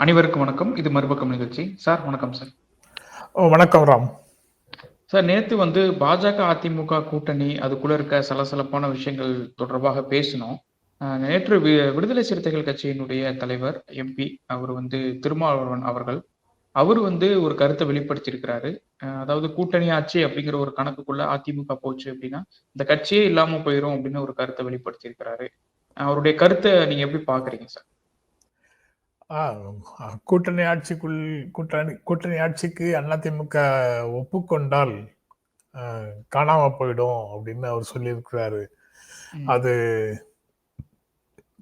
அனைவருக்கும் வணக்கம். இது மறுபக்கம் நிகழ்ச்சி. சார் வணக்கம் சார். ஓ வணக்கம் ராம். சார் நேத்து வந்து பாஜக அதிமுக கூட்டணி அதுக்குள்ள இருக்க சலசலப்பான விஷயங்கள் தொடர்பாக பேசினோம். நேற்று வி- விடுதலை சிறுத்தைகள் கட்சியினுடைய தலைவர் எம்பி அவர் வந்து திருமாவளவன் அவர்கள் அவர் வந்து ஒரு கருத்தை வெளிப்படுத்தியிருக்கிறாரு. அதாவது கூட்டணி ஆட்சி அப்படிங்கிற ஒரு கணக்குக்குள்ள அதிமுக போச்சு அப்படின்னா இந்த கட்சியே இல்லாம போயிரும் அப்படின்னு ஒரு கருத்தை வெளிப்படுத்தியிருக்கிறாரு. அவருடைய கருத்தை நீங்க எப்படி பாக்குறீங்க சார்? கூட்டணி ஆட்சிக்குள் கூட்டணி கூட்டணி ஆட்சிக்கு அதிமுக ஒப்புக்கொண்டால் காணாம போயிடும் அப்படின்னு அவர் சொல்லியிருக்கிறாரு. அது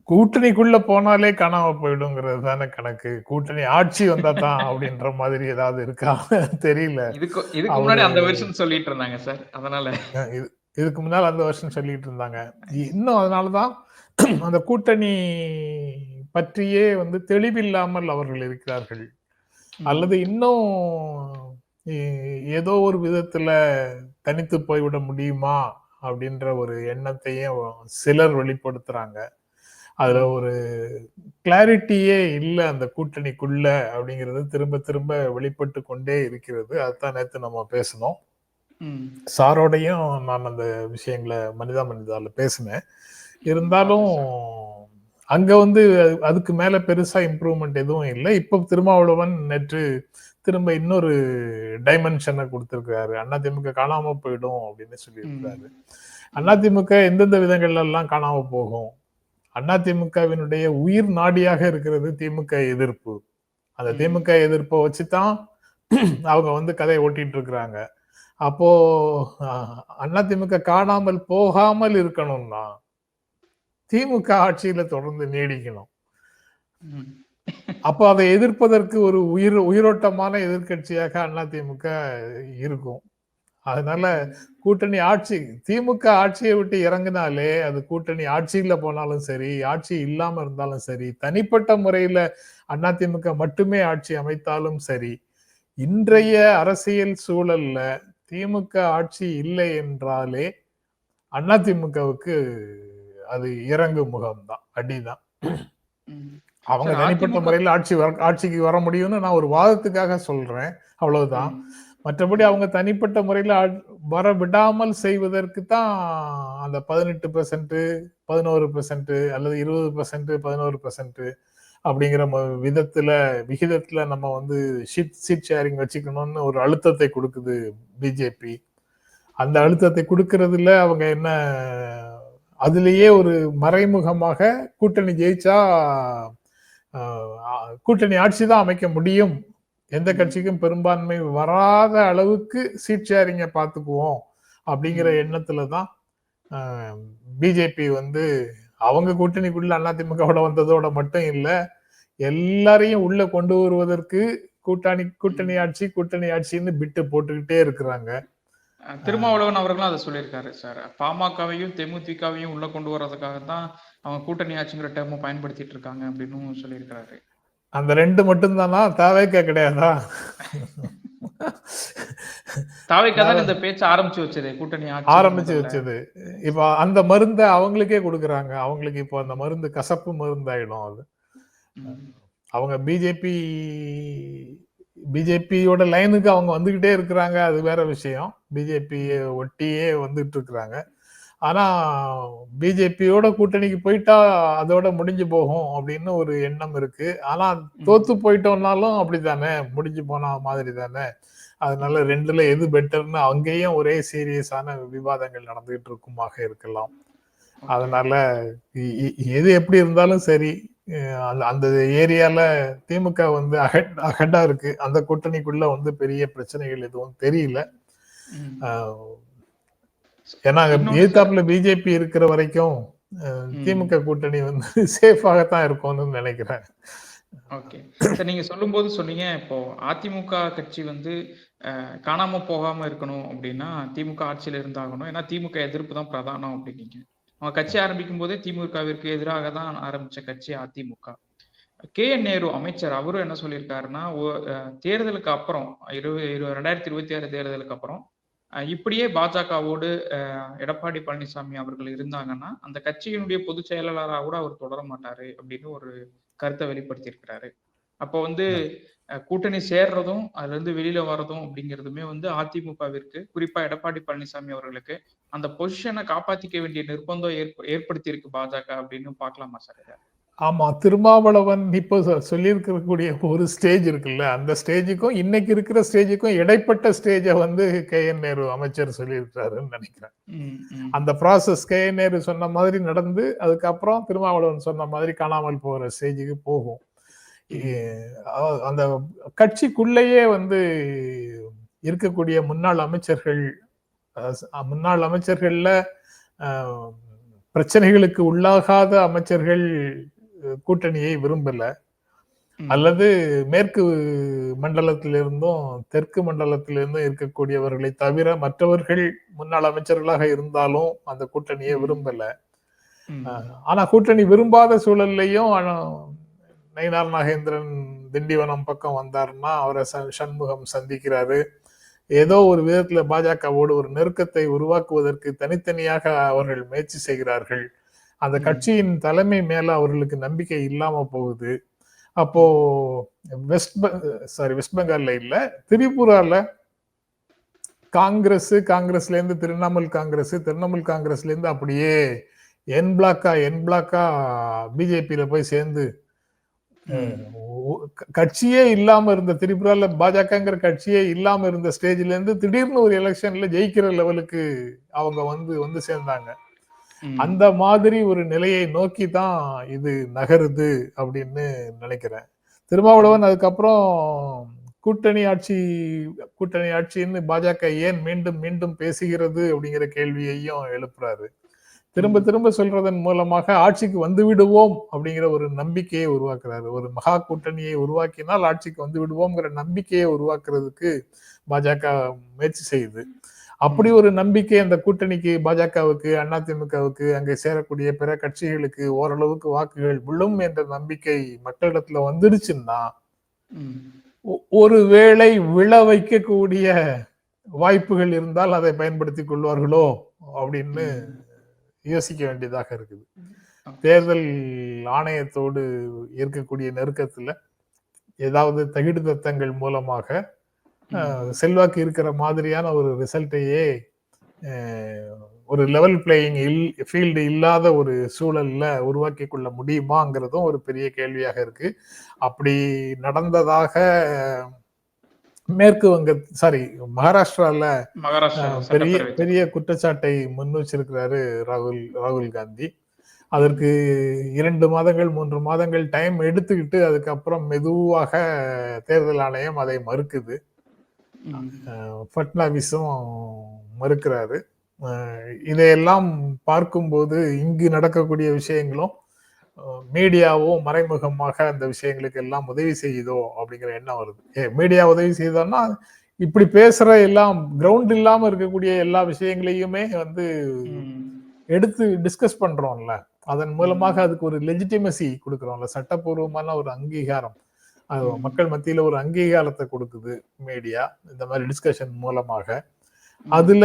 கூட்டணிக்குள்ள போனாலே காணாம போயிடுங்கிறது தானே கணக்கு. கூட்டணி ஆட்சி வந்தா தான் அப்படின்ற மாதிரி ஏதாவது இருக்கா? தெரியல. இதுக்கு முன்னாடி அந்த வெர்ஷன் சொல்லிட்டு இருந்தாங்க சார். அதனால இதுக்கு முன்னால் அந்த வருஷம் சொல்லிட்டு இருந்தாங்க. இன்னும் அதனாலதான் அந்த கூட்டணி பற்றியே வந்து தெளிவில்லாமல் அவர்கள் இருக்கிறார்கள். அல்லது இன்னும் ஏதோ ஒரு விதத்துல தனித்து போய்விட முடியுமா அப்படின்ற ஒரு எண்ணத்தையும் சிலர் வெளிப்படுத்துறாங்க. அதுல ஒரு கிளாரிட்டியே இல்லை அந்த கூட்டணிக்குள்ள அப்படிங்கிறது திரும்ப திரும்ப வெளிப்பட்டு கொண்டே இருக்கிறது. அதுதான் நேத்து நம்ம பேசணும். சாரோடையும் நான் அந்த விஷயங்களை மனிதா மனிதால பேசினேன். இருந்தாலும் அங்க வந்து அது- அதுக்கு மேல பெருசா இம்ப்ரூவ்மெண்ட் எதுவும் இல்லை. இப்போ திருமாவளவன் நேற்று திரும்ப இன்னொரு டைமென்ஷனை கொடுத்திருக்காரு அதிமுக காணாம போயிடும் அப்படின்னு சொல்லியிருக்காரு அதிமுக எந்தெந்த விதங்கள்ல எல்லாம் காணாம போகும்? அதிமுகவினுடைய உயிர் நாடியாக இருக்கிறது திமுக எதிர்ப்பு. அந்த. திமுக எதிர்ப்பை வச்சுதான் அவங்க வந்து கதையை ஓட்டிட்டு இருக்கிறாங்க அப்போ அஹ், அதிமுக காணாமல் போகாமல் இருக்கணும்னா திமுக ஆட்சியில தொடர்ந்து நீடிக்கணும். அப்போ அதை எதிர்ப்பதற்கு ஒரு உயிர் உயிரோட்டமான எதிர்க்கட்சியாக அதிமுக இருக்கும் அதனால கூட்டணி ஆட்சி திமுக ஆட்சியை விட்டு இறங்கினாலே அது கூட்டணி ஆட்சியில போனாலும் சரி ஆட்சி இல்லாம இருந்தாலும் சரி தனிப்பட்ட முறையில அதிமுக மட்டுமே ஆட்சி அமைத்தாலும் சரி இன்றைய அரசியல் சூழல்ல திமுக ஆட்சி இல்லை என்றாலே அதிமுகவுக்கு அது இறங்கு முகம்தான் அடிதான் ம். அவங்க தனிப்பட்ட முறையில் ஆட்சி வர- ஆட்சிக்கு வர முடியும்னு நான் ஒரு வாதத்துக்காக சொல்றேன் அவ்வளவுதான். மற்றபடி அவங்க தனிப்பட்ட முறையில் வர விடாமல் செய்வதற்கு தான் அந்த பதினெட்டு பெர்சன்ட் பதினோரு பெர்சன்ட் அல்லது இருபது பெர்சன்ட் பதினோரு பெர்சன்ட் அப்படிங்கிற விதத்துல விகிதத்துல நம்ம வந்து ஷீட் சீட் ஷேரிங் வச்சுக்கணும்னு ஒரு அழுத்தத்தை கொடுக்குது பிஜேபி அந்த அழுத்தத்தை கொடுக்கறதுல அவங்க என்ன அதுலயே ஒரு மறைமுகமாக கூட்டணி ஜெயிச்சா கூட்டணி ஆட்சி தான் அமைக்க முடியும். எந்த கட்சிக்கும் பெரும்பான்மை வராத அளவுக்கு சீட் ஷேரிங்க பார்த்துக்குவோம் அப்படிங்கிற எண்ணத்துல தான் பிஜேபி வந்து அவங்க கூட்டணிக்குள்ள அதிமுகவோட வந்ததோட மட்டும் இல்ல எல்லாரையும் உள்ள கொண்டு வருவதற்கு கூட்டணி கூட்டணி ஆட்சி கூட்டணி ஆட்சின்னு பிட்டு போட்டுக்கிட்டே இருக்கிறாங்க. திருமாவளவன் அவர்களும் அதை சொல்லியிருக்காரு சார். பாமகவையும் தேமுதிகவையும் உள்ள கொண்டு வர்றதுக்காக தான் அவங்க கூட்டணி ஆட்சிங்கிற டேர்மை பயன்படுத்திட்டு இருக்காங்க அப்படின்னு சொல்லியிருக்காரு அந்த ரெண்டு மட்டும்தானா? தேவைக்க கிடையாதா? தாவைக்கா தான் இந்த பேச்ச ஆரம்பிச்சு வச்சது கூட்டணி ஆரம்பிச்சு. வச்சது. இப்போ அந்த மருந்தை அவங்களுக்கே கொடுக்குறாங்க. அவங்களுக்கு இப்போ அந்த மருந்து கசப்பு மருந்தாயிடும் அது. அவங்க பிஜேபி பிஜேபியோட லைனுக்கு அவங்க வந்துகிட்டே இருக்கிறாங்க. அது வேற விஷயம். பிஜேபி ஒட்டியே வந்துட்டு இருக்கிறாங்க. ஆனா பிஜேபியோட கூட்டணிக்கு போயிட்டா அதோட முடிஞ்சு போகும் அப்படின்னு ஒரு எண்ணம் இருக்கு. ஆனா தோத்து போயிட்டோம்னாலும் அப்படித்தானே? முடிஞ்சு போன மாதிரி தானே? அதனால ரெண்டுல எது பெட்டர்னு அங்கேயும் ஒரே சீரியஸான விவாதங்கள் நடந்துகிட்டு இருக்குமாக இருக்கலாம். அதனால எது எப்படி இருந்தாலும் சரி அந்த அந்த ஏரியால திமுக வந்து அஹெட் அஹெட்டா இருக்கு. அந்த கூட்டணிக்குள்ள வந்து பெரிய பிரச்சனைகள் எதுவும் தெரியல. ஏன்னா எதிர்த்தாப்புல பிஜேபி இருக்கிற வரைக்கும். திமுக கூட்டணி வந்து சேஃபாகத்தான் இருக்கும்னு நினைக்கிறேன். ஓகே. சார் நீங்க சொல்லும்போது சொன்னீங்க இப்போ அதிமுக கட்சி வந்து காணாம போகாம இருக்கணும் அப்படின்னா திமுக ஆட்சியில இருந்தாகணும். ஏன்னா திமுக எதிர்ப்பு தான் பிரதானம் அப்படின்னீங்க. அவங்க கட்சி ஆரம்பிக்கும் போதே திமுகவிற்கு எதிராக தான் ஆரம்பிச்ச கட்சி அதிமுக. கே என் நேரு அமைச்சர் அவரும் என்ன சொல்லியிருக்காருன்னா தேர்தலுக்கு அப்புறம் இருபது இருபது ரெண்டாயிரத்தி இருபத்தி ஆறு தேர்தலுக்கு அப்புறம் இப்படியே பாஜகவோடு எடப்பாடி பழனிசாமி அவர்கள் இருந்தாங்கன்னா அந்த கட்சியினுடைய பொதுச் செயலாளராக கூட அவர் தொடர மாட்டாரு அப்படின்னு ஒரு கருத்தை வெளிப்படுத்தியிருக்கிறாரு. அப்போ வந்து கூட்டணி சேர்றதும் அதுல இருந்து வெளியில வர்றதும் அப்படிங்கிறதுமே வந்து அதிமுகவிற்கு குறிப்பா எடப்பாடி பழனிசாமி அவர்களுக்கு அந்த பொசிஷனை காப்பாத்திக்க வேண்டிய நிர்பந்தம் ஏற்ப ஏற்படுத்தி இருக்கு பாஜக அப்படின்னு பார்க்கலாமா சார்? ஆமா திருமாவளவன் இப்போ சொல்லியிருக்கக்கூடிய ஒரு ஸ்டேஜ் இருக்குல்ல அந்த ஸ்டேஜுக்கும் இன்னைக்கு இருக்கிற ஸ்டேஜுக்கும் இடைப்பட்ட ஸ்டேஜை வந்து கே. என். நேரு அமைச்சர் சொல்லியிருக்காருன்னு நினைக்கிறேன். அந்த ப்ராசஸ் கே. என். நேரு சொன்ன மாதிரி நடந்து அதுக்கப்புறம் திருமாவளவன் சொன்ன மாதிரி காணாமல் போகிற ஸ்டேஜுக்கு போகும். அந்த கட்சிக்குள்ளேயே வந்து இருக்கக்கூடிய முன்னாள் அமைச்சர்கள் முன்னாள் அமைச்சர்கள்ல பிரச்சனைகளுக்கு உள்ளாகாத அமைச்சர்கள் கூட்டணியை விரும்பல. அல்லது மேற்கு மண்டலத்திலிருந்தும் தெற்கு மண்டலத்திலிருந்தும் இருக்கக்கூடியவர்களை தவிர மற்றவர்கள் முன்னாள் அமைச்சர்களாக இருந்தாலும் அந்த கூட்டணியை. விரும்பல ஆனா கூட்டணி விரும்பாத சூழல்லையும் ஆனா, நயினார் நாகேந்திரன் திண்டிவனம் பக்கம் வந்தாருன்னா அவரை சண்முகம் சந்திக்கிறாரு. ஏதோ ஒரு விதத்துல பாஜகவோடு ஒரு நெருக்கத்தை உருவாக்குவதற்கு தனித்தனியாக அவர்கள் முயற்சி செய்கிறார்கள். அந்த. கட்சியின் தலைமை மேல அவர்களுக்கு நம்பிக்கை இல்லாம போகுது. அப்போ வெஸ்ட் சாரி வெஸ்ட் பெங்கால்ல இல்ல திரிபுரால காங்கிரஸ் காங்கிரஸ்ல இருந்து திரிணாமுல் காங்கிரஸ் திரிணாமுல் காங்கிரஸ்ல இருந்து அப்படியே என் பிளாக்கா என் பிளாக்கா பிஜேபியில போய் சேர்ந்து கட்சியே இல்லாம இருந்த திரிபுரால பாஜகங்கிற கட்சியே இல்லாம இருந்த ஸ்டேஜ்ல இருந்து திடீர்னு ஒரு எலெக்ஷன்ல ஜெயிக்கிற லெவலுக்கு அவங்க வந்து வந்து சேர்ந்தாங்க. அந்த மாதிரி ஒரு நிலையை நோக்கி தான் இது நகருது அப்படின்னு நினைக்கிறேன். திருமாவளவன் அதுக்கப்புறம் கூட்டணி ஆட்சி கூட்டணி ஆட்சின்னு பாஜக ஏன் மீண்டும் மீண்டும் பேசுகிறது அப்படிங்கிற கேள்வியையும் எழுப்புறாரு. திரும்ப. திரும்ப சொல்றதன் மூலமாக ஆட்சிக்கு வந்து விடுவோம் அப்படிங்கிற ஒரு நம்பிக்கையை உருவாக்குறாரு ஒரு மகா கூட்டணியை உருவாக்கினால் ஆட்சிக்கு வந்து விடுவோம்ங்கிற நம்பிக்கையை உருவாக்குறதுக்கு பாஜக முயற்சி செய்யுது அப்படி ஒரு நம்பிக்கை அந்த கூட்டணிக்கு பாஜகவுக்கு அதிமுகவுக்கு அங்கே சேரக்கூடிய பிற கட்சிகளுக்கு ஓரளவுக்கு வாக்குகள் விழும் என்ற நம்பிக்கை மக்களிடத்துல வந்துடுச்சுன்னா ம். ஒ- ஒருவேளை விழ வைக்கக்கூடிய வாய்ப்புகள் இருந்தால் அதை பயன்படுத்திக் கொள்வார்களோ அப்படின்னு யோசிக்க வேண்டியதாக இருக்குது. தேர்தல் ஆணையத்தோடு இருக்கக்கூடிய நெருக்கத்துல ஏதாவது தகிடு தத்தங்கள் மூலமாக செல்வாக்கு இருக்கிற மாதிரியான ஒரு ரிசல்ட்டையே ஒரு லெவல் பிளேயிங் இல் ஃபீல்டு இல்லாத ஒரு சூழல்ல உருவாக்கி கொள்ள முடியுமாங்கிறதும் ஒரு பெரிய கேள்வியாக இருக்கு. அப்படி நடந்ததாக மேற்கு வங்க சாரி மகாராஷ்டிரால பெரிய பெரிய குற்றச்சாட்டை முன் வச்சிருக்கிறாரு ராகுல் ராகுல் காந்தி. அதற்கு இரண்டு மாதங்கள் மூன்று மாதங்கள் டைம் எடுத்துக்கிட்டு அதுக்கப்புறம் மெதுவாக தேர்தல் ஆணையம் அதை மறுக்குது. ஃபட்னாவிஸும் மறுக்கிறாரு. இதையெல்லாம் பார்க்கும்போது இங்கு நடக்கக்கூடிய விஷயங்களும் மீடியாவும் மறைமுகமாக அந்த விஷயங்களுக்கு எல்லாம் உதவி செய்யுதோ அப்படிங்கிற எண்ணம் வருது. ஏ மீடியா உதவி செய்தோம்னா இப்படி பேசுற எல்லாம் கிரவுண்ட் இல்லாம இருக்கக்கூடிய எல்லா விஷயங்களையுமே வந்து. எடுத்து டிஸ்கஸ் பண்றோம்ல. அதன் மூலமாக அதுக்கு ஒரு லெஜிட்டிமசி கொடுக்குறோம்ல. சட்டப்பூர்வமான ஒரு அங்கீகாரம். அது. மக்கள் மத்தியில ஒரு அங்கீகாரத்தை கொடுக்குது மீடியா இந்த மாதிரி டிஸ்கஷன் மூலமாக. அதுல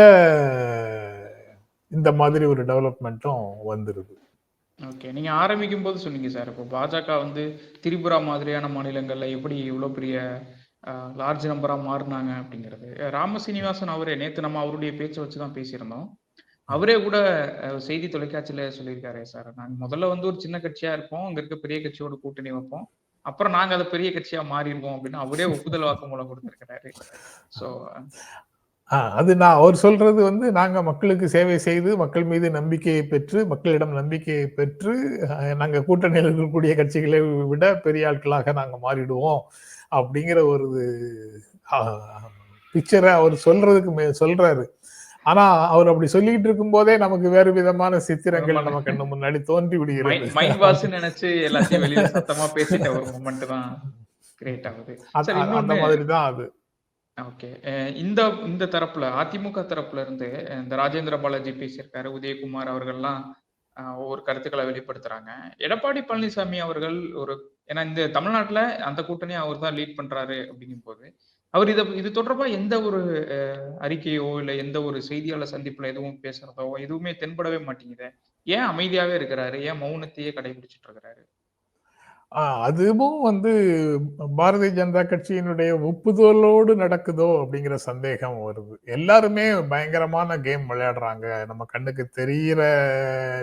இந்த மாதிரி ஒரு டெவலப்மெண்ட்டும் வந்துருது. ஓகே நீங்க ஆரம்பிக்கும் போது சொன்னீங்க சார். இப்போ பாஜக வந்து திரிபுரா மாதிரியான மாநிலங்கள்ல எப்படி இவ்வளோ பெரிய லார்ஜ் நம்பரா மாறினாங்க அப்படிங்கிறது. ராம சீனிவாசன் அவரே நேத்து நம்ம அவருடைய பேச்சை வச்சு தான் பேசியிருந்தோம். அவரே கூட செய்தி தொலைக்காட்சியில சொல்லியிருக்காரு சார். நாங்க முதல்ல வந்து ஒரு சின்ன கட்சியா இருப்போம். அங்க இருக்க பெரிய கட்சியோட கூட்டணி வைப்போம். அப்புறம் நாங்க அதை பெரிய கட்சியா மாறிடுவோம் அப்படின்னு அவரே ஒப்புதல் வாக்குமூலம் கொடுத்திருக்கிறாரு. சோ அது நான் அவர் சொல்றது வந்து நாங்க மக்களுக்கு சேவை செய்து மக்கள் மீது நம்பிக்கையை பெற்று மக்களிடம் நம்பிக்கையை பெற்று நாங்க கூட்டணியில் இருக்கக்கூடிய கட்சிகளை விட பெரிய ஆட்களாக நாங்க மாறிடுவோம் அப்படிங்கிற ஒரு பிக்சரை அவர் சொல்றதுக்கு சொல்றாரு. ஆனா அவர் அப்படி சொல்லிட்டு இருக்கும் போதே நமக்கு வேறு விதமான சித்திரங்கள். நம்ம கண்ணு முன்னாடி தோன்றி விடுகிறது நினைச்சு எல்லாத்தையும் வெளியில சத்தமா பேசிட்ட ஒரு மூமெண்ட் தான். கிரியேட் ஆகுது. அந்த- மாதிரி தான் அது. ஓகே eh, இந்த இந்த தரப்புல அதிமுக தரப்புல இருந்து eh, இந்த ராஜேந்திர பாலாஜி பேசியிருக்காரு உதயகுமார் அவர்கள்லாம் அஹ், ஒவ்வொரு கருத்துக்களை வெளிப்படுத்துறாங்க. எடப்பாடி பழனிசாமி அவர்கள் ஒரு ஏன்னா இந்த தமிழ்நாட்டுல அந்த கூட்டணி அவர் தான் லீட் பண்றாரு அப்படிங்கும் போது அவர் இத இது தொடர்பா எந்த ஒரு அஹ், அறிக்கையோ இல்ல எந்த ஒரு செய்தியாளர் சந்திப்புல எதுவும் பேசுறதோ எதுவுமே தென்படவே மாட்டேங்குது. ஏன் அமைதியாவே இருக்கிறாரு? ஏன் மௌனத்தையே கடைபிடிச்சிட்டு இருக்கிறாரு? அதுவும் வந்து பாரதிய ஜனதா கட்சியினுடைய ஒப்புதலோடு நடக்குதோ அப்படிங்கிற சந்தேகம் வருது. எல்லாருமே பயங்கரமான கேம் விளையாடுறாங்க. நம்ம கண்ணுக்கு தெரிகிற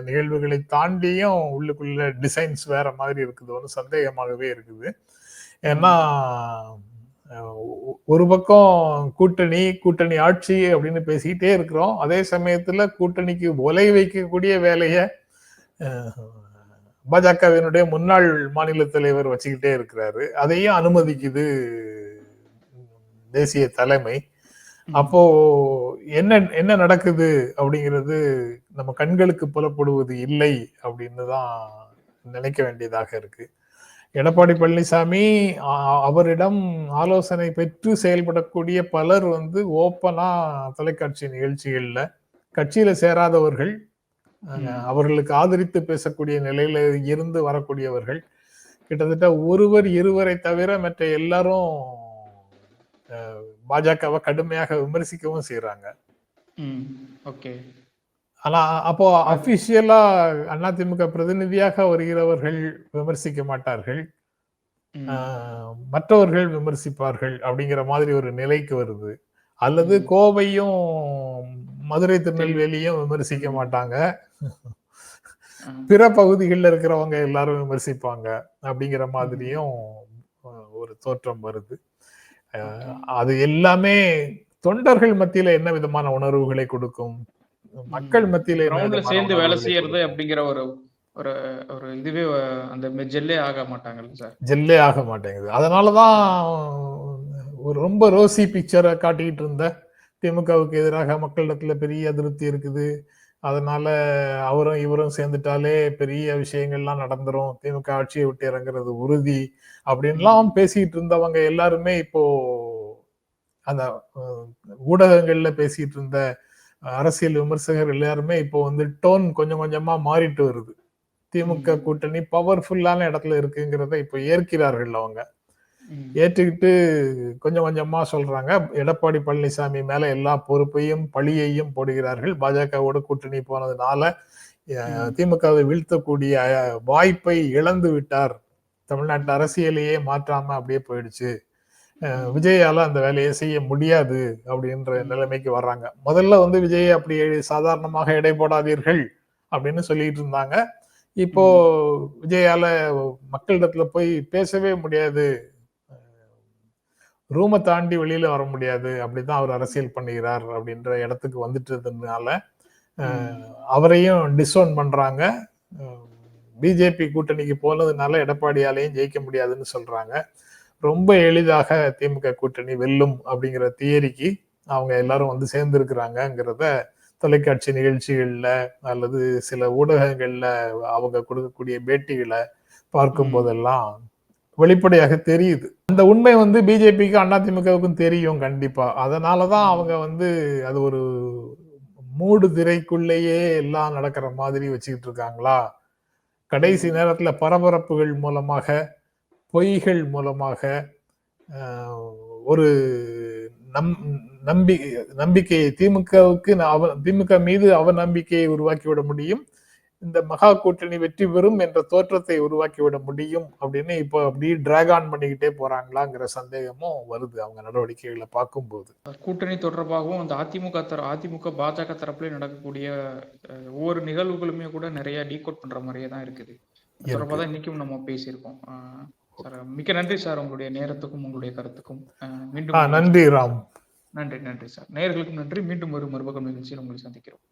நிகழ்வுகளை தாண்டியும் உள்ளுக்குள்ள டிசைன்ஸ் வேற மாதிரி இருக்குதோன்னு சந்தேகமாகவே இருக்குது. ஏன்னா ஒரு பக்கம் கூட்டணி கூட்டணி ஆட்சி அப்படின்னு பேசிக்கிட்டே இருக்கிறோம். அதே சமயத்துல கூட்டணிக்கு ஒலை வைக்கக்கூடிய வேலையை பாஜகவினுடைய முன்னாள் மாநில தலைவர் வச்சுக்கிட்டே இருக்கிறாரு. அதையும் அனுமதிக்குது தேசிய தலைமை. அப்போ என்ன என்ன நடக்குது அப்படிங்கிறது நம்ம கண்களுக்கு புலப்படுவது இல்லை அப்படின்னு தான் நினைக்க வேண்டியதாக இருக்கு. எடப்பாடி பழனிசாமி அவரிடம் ஆலோசனை பெற்று செயல்படக்கூடிய பலர் வந்து ஓப்பனா தொலைக்காட்சி நிகழ்ச்சிகள்ல கட்சியில சேராதவர்கள். அவர்களுக்கு ஆதரித்து பேசக்கூடிய நிலையில இருந்து வரக்கூடியவர்கள் கிட்டத்தட்ட ஒருவர் இருவரை தவிர மற்ற எல்லாரும் பாஜகவை கடுமையாக விமர்சிக்கவும் செய்றாங்க. ம். ஓகே. ஆனா அப்போ அபிஷியலா அதிமுக பிரதிநிதியாக வருகிறவர்கள் விமர்சிக்க மாட்டார்கள். மற்றவர்கள் விமர்சிப்பார்கள் அப்படிங்கிற மாதிரி ஒரு நிலைக்கு வருது. அல்லது. கோவையும் மதுரை திருநெல்வேலியும் விமர்சிக்க மாட்டாங்க. பிற பகுதிகளில் இருக்கிறவங்க எல்லாரும் விமர்சிப்பாங்க. அப்படிங்கிற மாதிரியும் ஒரு தோற்றம் வருது. அது எல்லாமே தொண்டர்கள் மத்தியில என்ன விதமான உணர்வுகளை கொடுக்கும்? மக்கள் மத்தியில சேர்ந்து வேலை செய்யறது? அப்படிங்கிற ஒரு ஒரு ஒரு இதுவே அந்த ஜெல்லே ஆக மாட்டாங்கல்ல சார். ஜெல்லே ஆக மாட்டேங்குது. அதனாலதான் ஒரு ரொம்ப ரோசி பிக்சரை காட்டிக்கிட்டு இருந்த திமுகவுக்கு எதிராக மக்களிடத்துல பெரிய அதிருப்தி இருக்குது அதனால அவரும் இவரும் சேர்ந்துட்டாலே பெரிய விஷயங்கள்லாம் நடந்துரும் திமுக ஆட்சியை விட்டு இறங்குறது உறுதி அப்படின்லாம் பேசிட்டு இருந்தவங்க எல்லாருமே இப்போ அந்த ஊடகங்கள்ல பேசிட்டு இருந்த அரசியல் விமர்சகர் எல்லாருமே இப்போ வந்து டோன் கொஞ்சம் கொஞ்சமா மாறிட்டு வருது திமுக. கூட்டணி பவர்ஃபுல்லான இடத்துல இருக்குங்கிறத இப்போ ஏற்கிறார்கள் அவங்க. ஏற்றுக்கிட்டு கொஞ்சம் கொஞ்சமா சொல்றாங்க. எடப்பாடி பழனிசாமி மேல எல்லா பொறுப்பையும் பழியையும் போடுகிறார்கள். பாஜகவோட கூட்டணி போனதுனால. திமுகவை வீழ்த்தக்கூடிய வாய்ப்பை இழந்து விட்டார். தமிழ்நாட்டு அரசியலையே மாற்றாம அப்படியே போயிடுச்சு. விஜயால அந்த வேலையை செய்ய முடியாது அப்படின்ற. நிலைமைக்கு வர்றாங்க. முதல்ல வந்து விஜய் அப்படி சாதாரணமாக எடை போடாதீர்கள் அப்படின்னு சொல்லிட்டு இருந்தாங்க. இப்போ விஜயால மக்களிடத்துல போய் பேசவே முடியாது. ரூமை தாண்டி வெளியில வர முடியாது. அப்படிதான் அவர் அரசியல் பண்ணுகிறார் அப்படின்ற இடத்துக்கு வந்துட்டதுனால அஹ், அவரையும் டிஸ்ஓன் பண்றாங்க. பிஜேபி கூட்டணிக்கு போனதுனால எடப்பாடியாலையும் ஜெயிக்க முடியாதுன்னு சொல்றாங்க. ரொம்ப எளிதாக திமுக கூட்டணி வெல்லும் அப்படிங்கிற தியரிக்கு அவங்க எல்லாரும் வந்து சேர்ந்திருக்கிறாங்கங்கிறத தொலைக்காட்சி நிகழ்ச்சிகள்ல அல்லது சில ஊடகங்கள்ல அவங்க கொடுக்கக்கூடிய பேட்டிகளை பார்க்கும். போதெல்லாம் வெளிப்படையாக தெரியுது. அந்த உண்மை வந்து பிஜேபிக்கு அதிமுகவுக்கும் தெரியும் கண்டிப்பா. அதனால தான் அவங்க வந்து அது ஒரு மூடு திரைக்குள்ளேயே எல்லாம் நடக்கிற மாதிரி வச்சுக்கிட்டு இருக்காங்களா? கடைசி நேரத்தில் பரபரப்புகள் மூலமாக பொய்கள் மூலமாக ஒரு நம் நம்பி நம்பிக்கையை திமுகவுக்கு அவ திமுக மீது அவநம்பிக்கையை உருவாக்கிவிட முடியும். இந்த மகா கூட்டணி வெற்றி பெறும் என்ற தோற்றத்தை உருவாக்கிவிட முடியும் அப்படின்னு இப்போ அப்படியே டிராக் ஆன் பண்ணிக்கிட்டே போறாங்களாங்கிற சந்தேகமும் வருது அவங்க நடவடிக்கைகளை பார்க்கும்போது. கூட்டணி தொடர்பாகவும் அந்த அதிமுக தர அதிமுக பாஜக தரப்புல நடக்கக்கூடிய ஒவ்வொரு நிகழ்வுகளுமே கூட நிறைய டீகோட் பண்ற மாதிரியே தான் இருக்குது. அது தொடர்பாக தான் இன்னைக்கும் நம்ம பேசியிருக்கோம். சார் மிக்க நன்றி சார் உங்களுடைய நேரத்துக்கும் உங்களுடைய கருத்துக்கும். மீண்டும் நன்றி ராம். நன்றி நன்றி சார். நேயர்களுக்கும் நன்றி. மீண்டும் ஒரு மறுபக்கம் நிகழ்ச்சியில் உங்களை சந்திக்கிறோம்.